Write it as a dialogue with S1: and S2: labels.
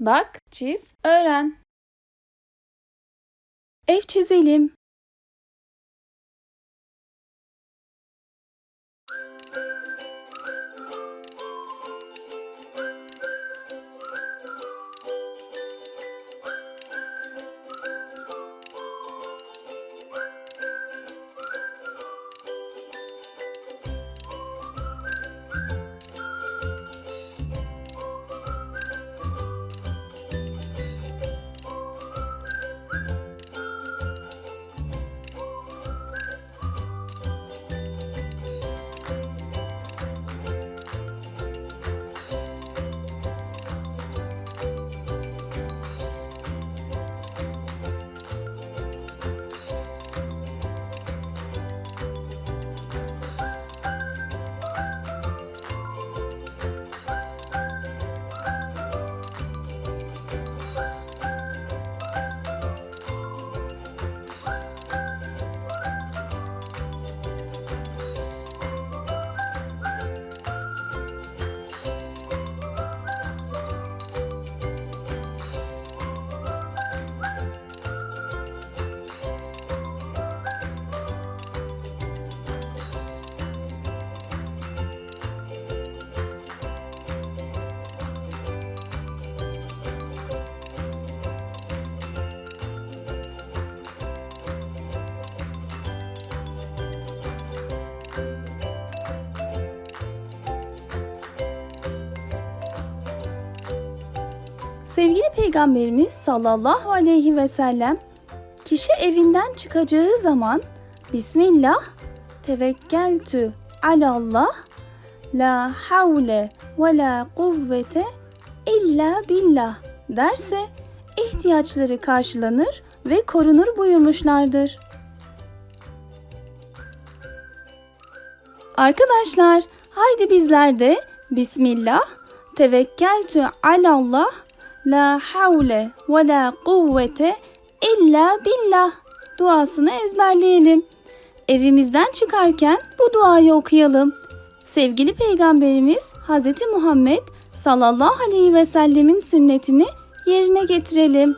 S1: Bak, çiz, öğren. Ev çizelim. Sevgili Peygamberimiz sallallahu aleyhi ve sellem kişi evinden çıkacağı zaman Bismillah tevekkeltü alallah la havle ve la kuvvete illa billah derse ihtiyaçları karşılanır ve korunur buyurmuşlardır. Arkadaşlar haydi bizler de Bismillah tevekkeltü alallah la havle ve la kuvvete illa billah duasını ezberleyelim. Evimizden çıkarken bu duayı okuyalım. Sevgili Peygamberimiz Hz. Muhammed sallallahu aleyhi ve sellemin sünnetini yerine getirelim.